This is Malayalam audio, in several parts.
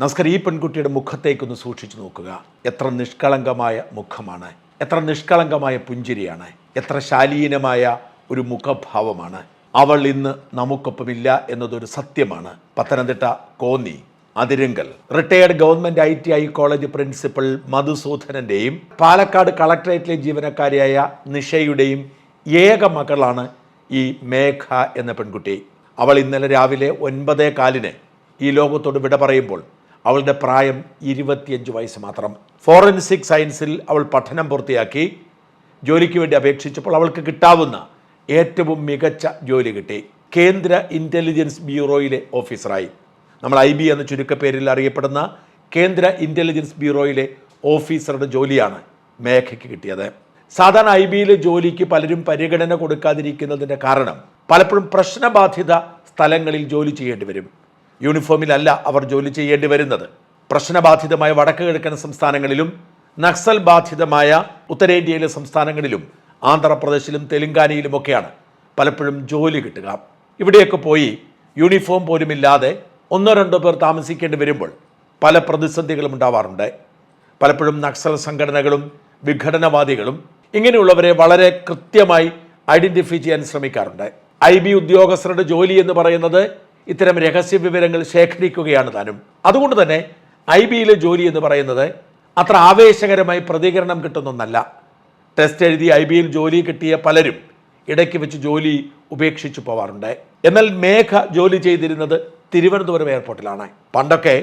നമസ്കാരം. ഈ പെൺകുട്ടിയുടെ മുഖത്തേക്കൊന്ന് സൂക്ഷിച്ചു നോക്കുക. എത്ര നിഷ്കളങ്കമായ മുഖമാണ്. എത്ര നിഷ്കളങ്കമായ പുഞ്ചിരിയാണ്. എത്ര ശാലീനമായ ഒരു മുഖഭാവമാണ്. അവൾ ഇന്ന് നമുക്കൊപ്പമില്ല എന്നതൊരു സത്യമാണ്. Pathanamthitta Konni Athirankal. Retired government I T I college principal മധുസൂദനന്റെയും Palakkad കളക്ടറേറ്റിലെ ജീവനക്കാരിയായ നിഷയുടെയും ഏക മകളാണ് ഈ മേഘ എന്ന പെൺകുട്ടി. അവൾ ഇന്നലെ രാവിലെ ഒൻപതേ കാലിന് ഈ ലോകത്തോട് വിട പറയുമ്പോൾ അവളുടെ പ്രായം ഇരുപത്തിയഞ്ച് വയസ്സ് മാത്രം. ഫോറൻസിക് സയൻസിൽ അവൾ പഠനം പൂർത്തിയാക്കി. ജോലിക്ക് വേണ്ടി അപേക്ഷിച്ചപ്പോൾ അവൾക്ക് കിട്ടാവുന്ന ഏറ്റവും മികച്ച ജോലി കിട്ടി. കേന്ദ്ര ഇന്റലിജൻസ് ബ്യൂറോയിലെ ഓഫീസറായി നമ്മൾ ഐ ബി എന്ന ചുരുക്കപ്പേരിൽ അറിയപ്പെടുന്ന കേന്ദ്ര ഇന്റലിജൻസ് ബ്യൂറോയിലെ ഓഫീസറുടെ ജോലിയാണ് മേഘയ്ക്ക് കിട്ടിയത്. സാധാരണ ഐ ബിയിലെ ജോലിക്ക് പലരും പരിഗണന കൊടുക്കാതിരിക്കുന്നതിന്റെ കാരണം പലപ്പോഴും പ്രശ്നബാധിത സ്ഥലങ്ങളിൽ ജോലി ചെയ്യേണ്ടി വരും. യൂണിഫോമിലല്ല അവർ ജോലി ചെയ്യേണ്ടി വരുന്നത്. പ്രശ്നബാധിതമായ വടക്ക് കിഴക്കൻ സംസ്ഥാനങ്ങളിലും നക്സൽ ബാധിതമായ ഉത്തരേന്ത്യയിലെ സംസ്ഥാനങ്ങളിലും ആന്ധ്രാപ്രദേശിലും തെലുങ്കാനയിലുമൊക്കെയാണ് പലപ്പോഴും ജോലി കിട്ടുക. ഇവിടെയൊക്കെ പോയി യൂണിഫോം പോലുമില്ലാതെ ഒന്നോ രണ്ടോ പേർ താമസിക്കേണ്ടി വരുമ്പോൾ പല പ്രതിസന്ധികളും ഉണ്ടാവാറുണ്ട്. പലപ്പോഴും നക്സൽ സംഘടനകളും വിഘടനവാദികളും ഇങ്ങനെയുള്ളവരെ വളരെ കൃത്യമായി ഐഡന്റിഫൈ ചെയ്യാൻ ശ്രമിക്കാറുണ്ട്. ഐ ബി ഉദ്യോഗസ്ഥരുടെ ജോലി എന്ന് പറയുന്നത് ഇത്തരം രഹസ്യ വിവരങ്ങൾ ശേഖരിക്കുകയാണ് താനും. അതുകൊണ്ട് തന്നെ ഐ ബിയിലെ ജോലി എന്ന് പറയുന്നത് അത്ര ആവേശകരമായി പ്രതികരണം കിട്ടുന്നൊന്നല്ല ടെസ്റ്റ് എഴുതി ഐ ബിയിൽ ജോലി കിട്ടിയ പലരും ഇടയ്ക്ക് വെച്ച് ജോലി ഉപേക്ഷിച്ചു പോവാറുണ്ട്. എന്നാൽ മേഘ ജോലി ചെയ്തിരുന്നത് തിരുവനന്തപുരം എയർപോർട്ടിലാണ്. പണ്ടൊക്കെ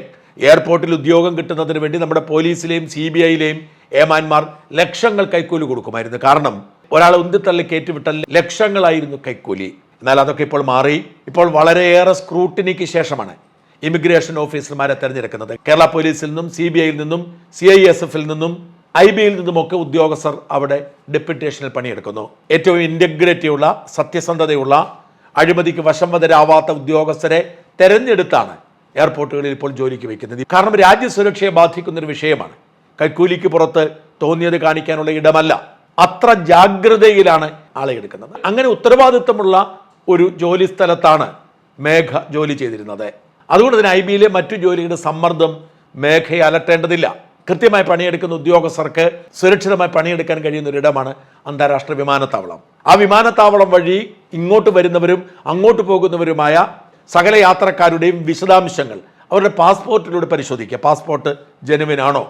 എയർപോർട്ടിൽ ഉദ്യോഗം കിട്ടുന്നതിന് വേണ്ടി നമ്മുടെ പോലീസിലെയും സി ബി ഐയിലെയും ഏമാന്മാർ ലക്ഷങ്ങൾ കൈക്കൂലി കൊടുക്കുമായിരുന്നു. കാരണം ഒരാൾ ഉന്തിത്തള്ളി കയറ്റിവിട്ടാൽ ലക്ഷങ്ങളായിരുന്നു കൈക്കൂലി. എന്നാൽ അതൊക്കെ ഇപ്പോൾ മാറി. ഇപ്പോൾ വളരെയേറെ സ്ക്രൂട്ടിനിക്ക് ശേഷമാണ് ഇമിഗ്രേഷൻ ഓഫീസർമാരെ തിരഞ്ഞെടുക്കുന്നത്. കേരള പോലീസിൽ നിന്നും സി ബി ഐയിൽ നിന്നും സി ഐ എസ് എഫിൽ നിന്നും ഐ ബിയിൽ നിന്നുമൊക്കെ ഉദ്യോഗസ്ഥർ അവിടെ ഡെപ്യൂട്ടേഷനിൽ പണിയെടുക്കുന്നു. ഏറ്റവും ഇന്റഗ്രിറ്റിയുള്ള സത്യസന്ധതയുള്ള അഴിമതിക്ക് വശംവതരാവാത്ത ഉദ്യോഗസ്ഥരെ തെരഞ്ഞെടുത്താണ് എയർപോർട്ടുകളിൽ ഇപ്പോൾ ജോലിക്ക് വയ്ക്കുന്നത്. കാരണം രാജ്യസുരക്ഷയെ ബാധിക്കുന്ന ഒരു വിഷയമാണ്. കൈക്കൂലിക്ക് പുറത്ത് തോന്നിയത് കാണിക്കാനുള്ള ഇടമല്ല. അത്ര ജാഗ്രതയിലാണ് ആളെ എടുക്കുന്നത്. അങ്ങനെ ഉത്തരവാദിത്തമുള്ള ഒരു ജോലി സ്ഥലത്താണ് മേഘ ജോലി ചെയ്തിരുന്നത്. അതുകൊണ്ട് തന്നെ ഐ ബിയിലെ മറ്റു ജോലിയുടെ സമ്മർദ്ദം മേഘയെ അലട്ടേണ്ടതില്ല. കൃത്യമായി പണിയെടുക്കുന്ന ഉദ്യോഗസ്ഥർക്ക് സുരക്ഷിതമായി പണിയെടുക്കാൻ കഴിയുന്ന ഒരിടമാണ് അന്താരാഷ്ട്ര വിമാനത്താവളം. ആ വിമാനത്താവളം വഴി ഇങ്ങോട്ട് വരുന്നവരും അങ്ങോട്ട് പോകുന്നവരുമായ സകല യാത്രക്കാരുടെയും വിശദാംശങ്ങൾ അവരുടെ പാസ്പോർട്ടിലൂടെ പരിശോധിക്കുക. പാസ്പോർട്ട് ജനുവിനാണോ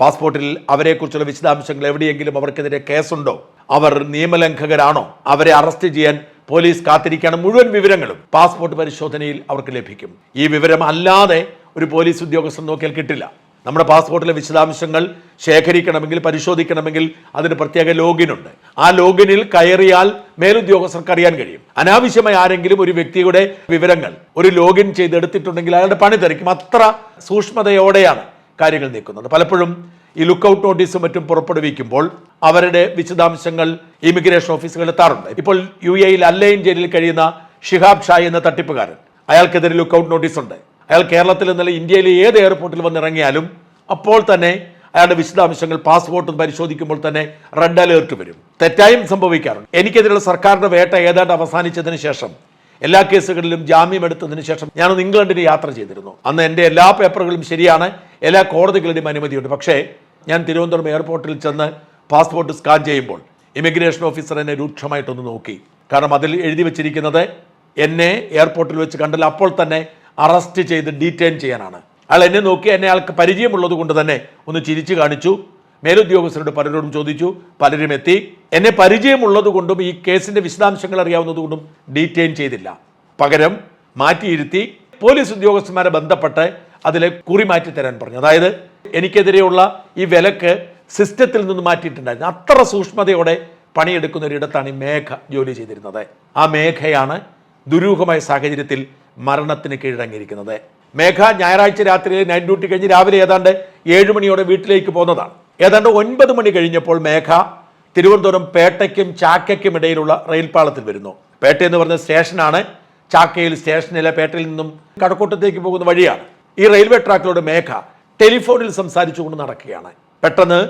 പാസ്പോർട്ടിൽ അവരെക്കുറിച്ചുള്ള വിശദാംശങ്ങൾ എവിടെയെങ്കിലും അവർക്കെതിരെ കേസുണ്ടോ? അവർ നിയമലംഘകരാണോ? അവരെ അറസ്റ്റ് ചെയ്യാൻ പോലീസ് കാത്തിരിക്കുകയാണ്. മുഴുവൻ വിവരങ്ങളും പാസ്പോർട്ട് പരിശോധനയിൽ അവർക്ക് ലഭിക്കും. ഈ വിവരം അല്ലാതെ ഒരു പോലീസ് ഉദ്യോഗസ്ഥൻ നോക്കിയാൽ കിട്ടില്ല. നമ്മുടെ പാസ്പോർട്ടിലെ വിശദാംശങ്ങൾ ശേഖരിക്കണമെങ്കിൽ പരിശോധിക്കണമെങ്കിൽ അതിന് പ്രത്യേക ലോഗിൻ ഉണ്ട്. ആ ലോഗിനിൽ കയറിയാൽ മേലുദ്യോഗസ്ഥർക്ക് അറിയാൻ കഴിയും. അനാവശ്യമായി ആരെങ്കിലും ഒരു വ്യക്തിയുടെ വിവരങ്ങൾ ഒരു ലോഗിൻ ചെയ്തെടുത്തിട്ടുണ്ടെങ്കിൽ അയാളുടെ പണി തെറിക്കും. അത്ര സൂക്ഷ്മതയോടെയാണ് കാര്യങ്ങൾ നീക്കുന്നത്. പലപ്പോഴും ഈ ലുക്കൌട്ട് നോട്ടീസും മറ്റും പുറപ്പെടുവിക്കുമ്പോൾ അവരുടെ വിശദാംശങ്ങൾ ഇമിഗ്രേഷൻ ഓഫീസുകൾ എത്താറുണ്ട്. ഇപ്പോൾ യു എയിൽ അല്ലൈൻ ജയിലിൽ കഴിയുന്ന ഷിഹാബ് ഷായ് എന്ന തട്ടിപ്പുകാരൻ. അയാൾക്കെതിരെ ലുക്കൌട്ട് നോട്ടീസ് ഉണ്ട്. അയാൾ കേരളത്തിൽ ഇന്നലെ ഇന്ത്യയിലെ ഏത് എയർപോർട്ടിൽ വന്നിറങ്ങിയാലും അപ്പോൾ തന്നെ അയാളുടെ വിശദാംശങ്ങൾ പാസ്പോർട്ടും പരിശോധിക്കുമ്പോൾ തന്നെ റെഡ് അലേർട്ട് വരും. തെറ്റായും സംഭവിക്കാറുണ്ട്. എനിക്കെതിരെയുള്ള സർക്കാരിന്റെ വേട്ട ഏതാണ്ട് അവസാനിച്ചതിന് ശേഷം എല്ലാ കേസുകളിലും ജാമ്യം എടുത്തതിന് ശേഷം ഞാനൊന്ന് ഇംഗ്ലണ്ടിന് യാത്ര ചെയ്തിരുന്നു. അന്ന് എന്റെ എല്ലാ പേപ്പറുകളും ശരിയാണ് എല്ലാ കോടതികളുടെയും അനുമതിയുണ്ട്. പക്ഷേ ഞാൻ തിരുവനന്തപുരം എയർപോർട്ടിൽ ചെന്ന് പാസ്പോർട്ട് സ്കാൻ ചെയ്യുമ്പോൾ ഇമിഗ്രേഷൻ ഓഫീസർ എന്നെ രൂക്ഷമായിട്ടൊന്ന് നോക്കി. കാരണം അതിൽ എഴുതി വെച്ചിരിക്കുന്നത് എന്നെ എയർപോർട്ടിൽ വെച്ച് കണ്ടാൽ അപ്പോൾ തന്നെ അറസ്റ്റ് ചെയ്ത് ഡീറ്റെയിൻ ചെയ്യാനാണ്. അയാൾ എന്നെ നോക്കി എന്നെ ആൾക്ക് പരിചയമുള്ളത് കൊണ്ട് തന്നെ ഒന്ന് ചിരിച്ചു കാണിച്ചു. മേലുദ്യോഗസ്ഥരോട് പലരോടും ചോദിച്ചു പലരും എത്തി. എന്നെ പരിചയമുള്ളത് കൊണ്ടും ഈ കേസിന്റെ വിശദാംശങ്ങൾ അറിയാവുന്നത് കൊണ്ടും ഡീറ്റെയിൻ ചെയ്തില്ല. പകരം മാറ്റിയിരുത്തി. പോലീസ് ഉദ്യോഗസ്ഥന്മാരെ ബന്ധപ്പെട്ട് അതിലെ കുറി മാറ്റി തരാൻ പറഞ്ഞു. അതായത് എനിക്കെതിരെയുള്ള ഈ വിലക്ക് സിസ്റ്റത്തിൽ നിന്ന് മാറ്റിയിട്ടുണ്ടായിരുന്നു. അത്ര സൂക്ഷ്മതയോടെ പണിയെടുക്കുന്ന ഒരിടത്താണ് ഈ മേഘ ജോലി ചെയ്തിരുന്നത്. ആ മേഘയാണ് ദുരൂഹമായ സാഹചര്യത്തിൽ മരണത്തിന് കീഴടങ്ങിയിരിക്കുന്നത്. മേഘ ഞായറാഴ്ച രാത്രി നൈറ്റ് ഡ്യൂട്ടി കഴിഞ്ഞ് രാവിലെ ഏതാണ്ട് ഏഴ് മണിയോടെ വീട്ടിലേക്ക് പോകുന്നതാണ്. ഏതാണ്ട് ഒൻപത് മണി കഴിഞ്ഞപ്പോൾ മേഘ തിരുവനന്തപുരം പേട്ടയ്ക്കും ചാക്കയ്ക്കും ഇടയിലുള്ള റെയിൽപാളത്തിൽ വരുന്നു. പേട്ട എന്ന് പറഞ്ഞ സ്റ്റേഷനാണ് ചാക്കയിൽ സ്റ്റേഷനിലെ പേട്ടയിൽ നിന്നും കടക്കൂട്ടത്തേക്ക് പോകുന്ന വഴിയാണ്. ഈ റെയിൽവേ ട്രാക്കിലൂടെ മേഘ ടെലിഫോണിൽ സംസാരിച്ചുകൊണ്ട് നടക്കുകയാണ്. പെട്ടെന്ന്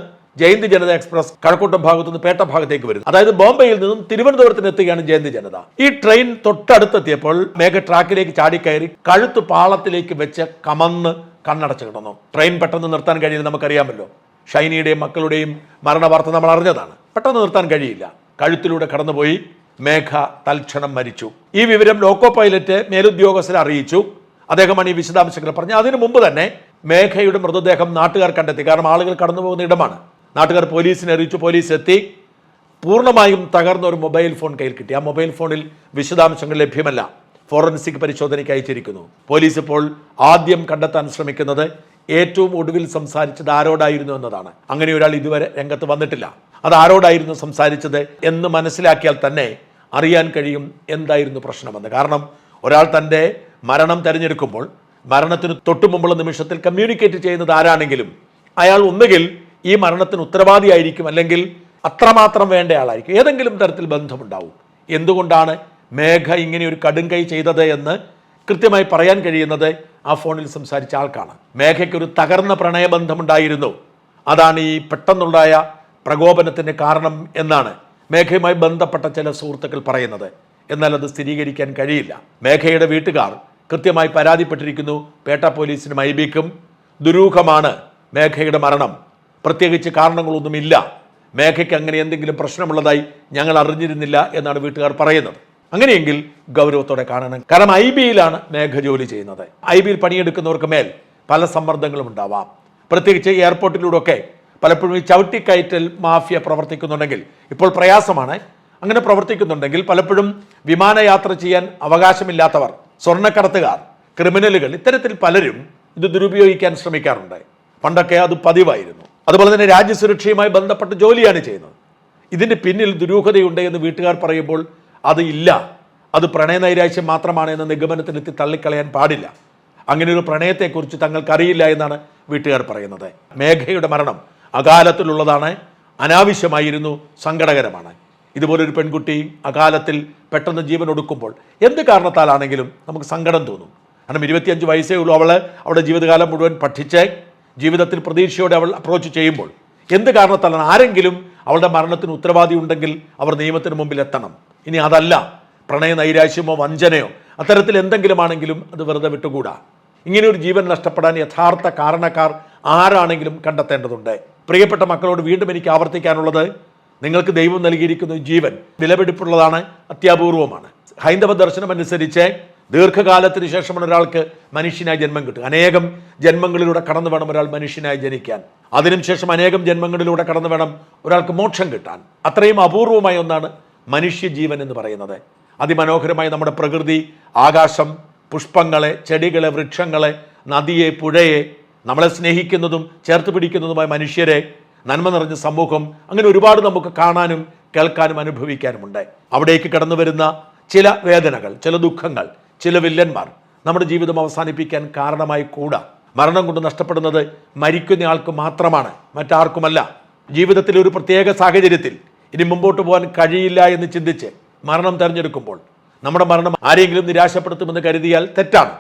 ജയന്തി ജനത എക്സ്പ്രസ് കഴക്കൂട്ടം ഭാഗത്തു നിന്ന് പേട്ട ഭാഗത്തേക്ക് വരുന്നു. അതായത് ബോംബെയിൽ നിന്നും തിരുവനന്തപുരത്തിന് എത്തുകയാണ് ജയന്തി ജനത. ഈ ട്രെയിൻ തൊട്ടടുത്തെത്തിയപ്പോൾ മേഘ ട്രാക്കിലേക്ക് ചാടിക്കയറി കഴുത്ത് പാളത്തിലേക്ക് വെച്ച് കമന്ന് കണ്ണടച്ച് കിടന്നു. ട്രെയിൻ പെട്ടെന്ന് നിർത്താൻ കഴിയില്ല നമുക്കറിയാമല്ലോ. ഷൈനിയുടെയും മക്കളുടെയും മരണവാർത്ത നമ്മൾ അറിഞ്ഞതാണ്. പെട്ടെന്ന് നിർത്താൻ കഴിയില്ല. കഴുത്തിലൂടെ കടന്നുപോയി മേഘ തൽക്ഷണം മരിച്ചു. ഈ വിവരം ലോക്കോ പൈലറ്റ് മേലുദ്യോഗസ്ഥരെ അറിയിച്ചു. അദ്ദേഹമാണ് ഈ വിശദാംശങ്ങൾ പറഞ്ഞത്. അതിനു മുമ്പ് തന്നെ മേഘയുടെ മൃതദേഹം നാട്ടുകാർ കണ്ടെത്തി. കാരണം ആളുകൾ കടന്നു പോകുന്ന ഇടമാണ്. നാട്ടുകാർ പോലീസിനെ അറിയിച്ചു. പോലീസ് എത്തി. പൂർണമായും തകർന്ന ഒരു മൊബൈൽ ഫോൺ കയ്യിൽ കിട്ടി. ആ മൊബൈൽ ഫോണിൽ വിശദാംശങ്ങൾ ലഭ്യമല്ല. ഫോറൻസിക് പരിശോധനയ്ക്ക് അയച്ചിരിക്കുന്നു. പോലീസ് ഇപ്പോൾ ആദ്യം കണ്ടെത്താൻ ശ്രമിക്കുന്നത് ഏറ്റവും ഒടുവിൽ സംസാരിച്ചത് ആരോടായിരുന്നു എന്നതാണ്. അങ്ങനെ ഒരാൾ ഇതുവരെ രംഗത്ത് വന്നിട്ടില്ല. അത് ആരോടായിരുന്നു സംസാരിച്ചത് എന്ന് മനസ്സിലാക്കിയാൽ തന്നെ അറിയാൻ കഴിയും എന്തായിരുന്നു പ്രശ്നമെന്ന് കാരണം ഒരാൾ തന്റെ മരണം തിരഞ്ഞെടുക്കുമ്പോൾ മരണത്തിന് തൊട്ടു മുമ്പുള്ള നിമിഷത്തിൽ കമ്മ്യൂണിക്കേറ്റ് ചെയ്യുന്നത് ആരാണെങ്കിലും അയാൾ ഒന്നുകിൽ ഈ മരണത്തിന് ഉത്തരവാദിയായിരിക്കും അല്ലെങ്കിൽ അത്രമാത്രം വേണ്ട ആളായിരിക്കും. ഏതെങ്കിലും തരത്തിൽ ബന്ധമുണ്ടാവും. എന്തുകൊണ്ടാണ് മേഘ ഇങ്ങനെ ഒരു കടുങ്കൈ ചെയ്തത് എന്ന് കൃത്യമായി പറയാൻ കഴിയുന്നത് ആ ഫോണിൽ സംസാരിച്ച ആൾക്കാണ്. മേഘയ്ക്ക് ഒരു തകർന്ന പ്രണയബന്ധമുണ്ടായിരുന്നു. അതാണ് ഈ പെട്ടെന്നുണ്ടായ പ്രകോപനത്തിന്റെ കാരണം എന്നാണ് മേഘയുമായി ബന്ധപ്പെട്ട ചില സുഹൃത്തുക്കൾ പറയുന്നത്. എന്നാൽ അത് സ്ഥിരീകരിക്കാൻ കഴിയില്ല. മേഘയുടെ വീട്ടുകാർ കൃത്യമായി പരാതിപ്പെട്ടിരിക്കുന്നു. പേട്ട പോലീസിനും ഐ ബിക്കും ദുരൂഹമാണ് മേഘയുടെ മരണം. പ്രത്യേകിച്ച് കാരണങ്ങളൊന്നുമില്ല. മേഘയ്ക്ക് അങ്ങനെ എന്തെങ്കിലും പ്രശ്നമുള്ളതായി ഞങ്ങൾ അറിഞ്ഞിരുന്നില്ല എന്നാണ് വീട്ടുകാർ പറയുന്നത്. അങ്ങനെയെങ്കിൽ ഗൗരവത്തോടെ കാണണം. കാരണം ഐ ബിയിലാണ് മേഘ ജോലി ചെയ്യുന്നത്. ഐ ബിയിൽ പണിയെടുക്കുന്നവർക്ക് മേൽ പല സമ്മർദ്ദങ്ങളും ഉണ്ടാവാം. പ്രത്യേകിച്ച് എയർപോർട്ടിലൂടെയൊക്കെ പലപ്പോഴും ഈ ചവിട്ടിക്കയറ്റൽ മാഫിയ പ്രവർത്തിക്കുന്നുണ്ടെങ്കിൽ ഇപ്പോൾ പ്രയാസമാണ്. അങ്ങനെ പ്രവർത്തിക്കുന്നുണ്ടെങ്കിൽ പലപ്പോഴും വിമാനയാത്ര ചെയ്യാൻ അവകാശമില്ലാത്തവർ സ്വർണക്കടത്തുകാർ ക്രിമിനലുകൾ ഇത്തരത്തിൽ പലരും ഇത് ദുരുപയോഗിക്കാൻ ശ്രമിക്കാറുണ്ട്. പണ്ടൊക്കെ അത് പതിവായിരുന്നു. അതുപോലെ തന്നെ രാജ്യസുരക്ഷയുമായി ബന്ധപ്പെട്ട് ജോലിയാണ് ചെയ്യുന്നത്. ഇതിന്റെ പിന്നിൽ ദുരൂഹതയുണ്ട് എന്ന് വീട്ടുകാർ പറയുമ്പോൾ അത് ഇല്ല. അത് പ്രണയനൈരാശ്യം മാത്രമാണ് എന്ന നിഗമനത്തിലെത്തി തള്ളിക്കളയാൻ പാടില്ല. അങ്ങനെ ഒരു പ്രണയത്തെക്കുറിച്ച് തങ്ങൾക്കറിയില്ല എന്നാണ് വീട്ടുകാർ പറയുന്നത്. മേഘയുടെ മരണം അകാലത്തിലുള്ളതാണ് അനാവശ്യമായിരുന്നു സങ്കടകരമാണ്. ഇതുപോലൊരു പെൺകുട്ടി അകാലത്തിൽ പെട്ടെന്ന് ജീവൻ ഒടുക്കുമ്പോൾ എന്ത് കാരണത്താലാണെങ്കിലും നമുക്ക് സങ്കടം തോന്നും. കാരണം ഇരുപത്തിയഞ്ച് വയസ്സേ ഉള്ളൂ. അവൾ അവളുടെ ജീവിതകാലം മുഴുവൻ പഠിച്ച് ജീവിതത്തിൽ പ്രതീക്ഷയോടെ അവൾ അപ്രോച്ച് ചെയ്യുമ്പോൾ എന്ത് കാരണത്താലാണ്? ആരെങ്കിലും അവളുടെ മരണത്തിന് ഉത്തരവാദി ഉണ്ടെങ്കിൽ അവർ നിയമത്തിന് മുമ്പിൽ എത്തണം. ഇനി അതല്ല. പ്രണയ നൈരാശ്യമോ വഞ്ചനയോ അത്തരത്തിൽ എന്തെങ്കിലും ആണെങ്കിലും അത് വെറുതെ വിട്ടുകൂടാ. ഇങ്ങനെയൊരു ജീവൻ നഷ്ടപ്പെടാൻ യഥാർത്ഥ കാരണക്കാർ ആരാണെങ്കിലും കണ്ടെത്തേണ്ടതുണ്ട്. പ്രിയപ്പെട്ട മക്കളോട് വീണ്ടും എനിക്ക് ആവർത്തിക്കാനുള്ളത് നിങ്ങൾക്ക് ദൈവം നൽകിയിരിക്കുന്ന ജീവൻ വിലപിടിപ്പുള്ളതാണ് അത്യാപൂർവമാണ്. ഹൈന്ദവ ദർശനം അനുസരിച്ച് ദീർഘകാലത്തിന് ശേഷമാണ് ഒരാൾക്ക് മനുഷ്യനായി ജന്മം കിട്ടുക. അനേകം ജന്മങ്ങളിലൂടെ കടന്നു വേണം ഒരാൾ മനുഷ്യനായി ജനിക്കാൻ. അതിനുശേഷം അനേകം ജന്മങ്ങളിലൂടെ കടന്നു വേണം ഒരാൾക്ക് മോക്ഷം കിട്ടാൻ. അത്രയും അപൂർവമായ ഒന്നാണ് മനുഷ്യജീവൻ എന്ന് പറയുന്നത്. അതിമനോഹരമായി നമ്മുടെ പ്രകൃതി ആകാശം പുഷ്പങ്ങളെ ചെടികളെ വൃക്ഷങ്ങളെ നദിയെ പുഴയെ നമ്മളെ സ്നേഹിക്കുന്നതും ചേർത്ത് പിടിക്കുന്നതുമായ മനുഷ്യരെ നന്മ നിറഞ്ഞ സമൂഹം അങ്ങനെ ഒരുപാട് നമുക്ക് കാണാനും കേൾക്കാനും അനുഭവിക്കാനുമുണ്ട്. അവിടേക്ക് കടന്നു വരുന്ന ചില വേദനകൾ ചില ദുഃഖങ്ങൾ ചില വില്ലന്മാർ നമ്മുടെ ജീവിതം അവസാനിപ്പിക്കാൻ കാരണമായി കൂടാ. മരണം കൊണ്ട് നഷ്ടപ്പെടുന്നത് മരിക്കുന്നയാൾക്ക് മാത്രമാണ് മറ്റാർക്കുമല്ല. ജീവിതത്തിൽ ഒരു പ്രത്യേക സാഹചര്യത്തിൽ ഇനി മുമ്പോട്ട് പോകാൻ കഴിയില്ല എന്ന് ചിന്തിച്ച് മരണം തിരഞ്ഞെടുക്കുമ്പോൾ നമ്മുടെ മരണം ആരെങ്കിലും നിരാശപ്പെടുത്തുമെന്ന് കരുതിയാൽ തെറ്റാണ്.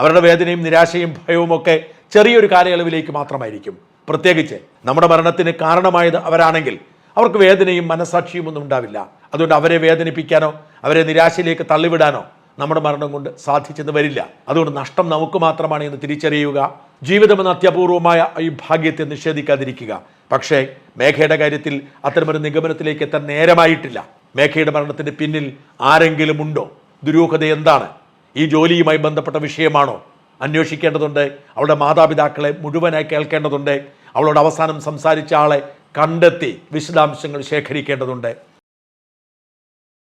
അവരുടെ വേദനയും നിരാശയും ഭയവും ഒക്കെ ചെറിയൊരു കാലയളവിലേക്ക് മാത്രമായിരിക്കും. പ്രത്യേകിച്ച് നമ്മുടെ മരണത്തിന് കാരണമായത് അവരാണെങ്കിൽ അവർക്ക് വേദനയും മനസാക്ഷിയും ഒന്നും ഉണ്ടാവില്ല. അതുകൊണ്ട് അവരെ വേദനിപ്പിക്കാനോ അവരെ നിരാശയിലേക്ക് തള്ളിവിടാനോ നമ്മുടെ മരണം കൊണ്ട് സാധിച്ചെന്ന് വരില്ല. അതുകൊണ്ട് നഷ്ടം നമുക്ക് മാത്രമാണ് എന്ന് തിരിച്ചറിയുക. ജീവിതമെന്ന അത്യപൂർവമായ ഈ ഭാഗ്യത്തെ നിഷേധിക്കാതിരിക്കുക. പക്ഷേ മേഘയുടെ കാര്യത്തിൽ അത്തരമൊരു നിഗമനത്തിലേക്ക് എത്താൻ നേരമായിട്ടില്ല. മേഘയുടെ മരണത്തിന് പിന്നിൽ ആരെങ്കിലും ഉണ്ടോ? ദുരൂഹത എന്താണ്? ഈ ജോലിയുമായി ബന്ധപ്പെട്ട വിഷയമാണോ? അന്വേഷിക്കേണ്ടതുണ്ട്. അവളുടെ മാതാപിതാക്കളെ മുഴുവനായി കേൾക്കേണ്ടതുണ്ട്. അവളോട് അവസാനം സംസാരിച്ച ആളെ കണ്ടെത്തി വിശദാംശങ്ങൾ ശേഖരിക്കേണ്ടതുണ്ട്.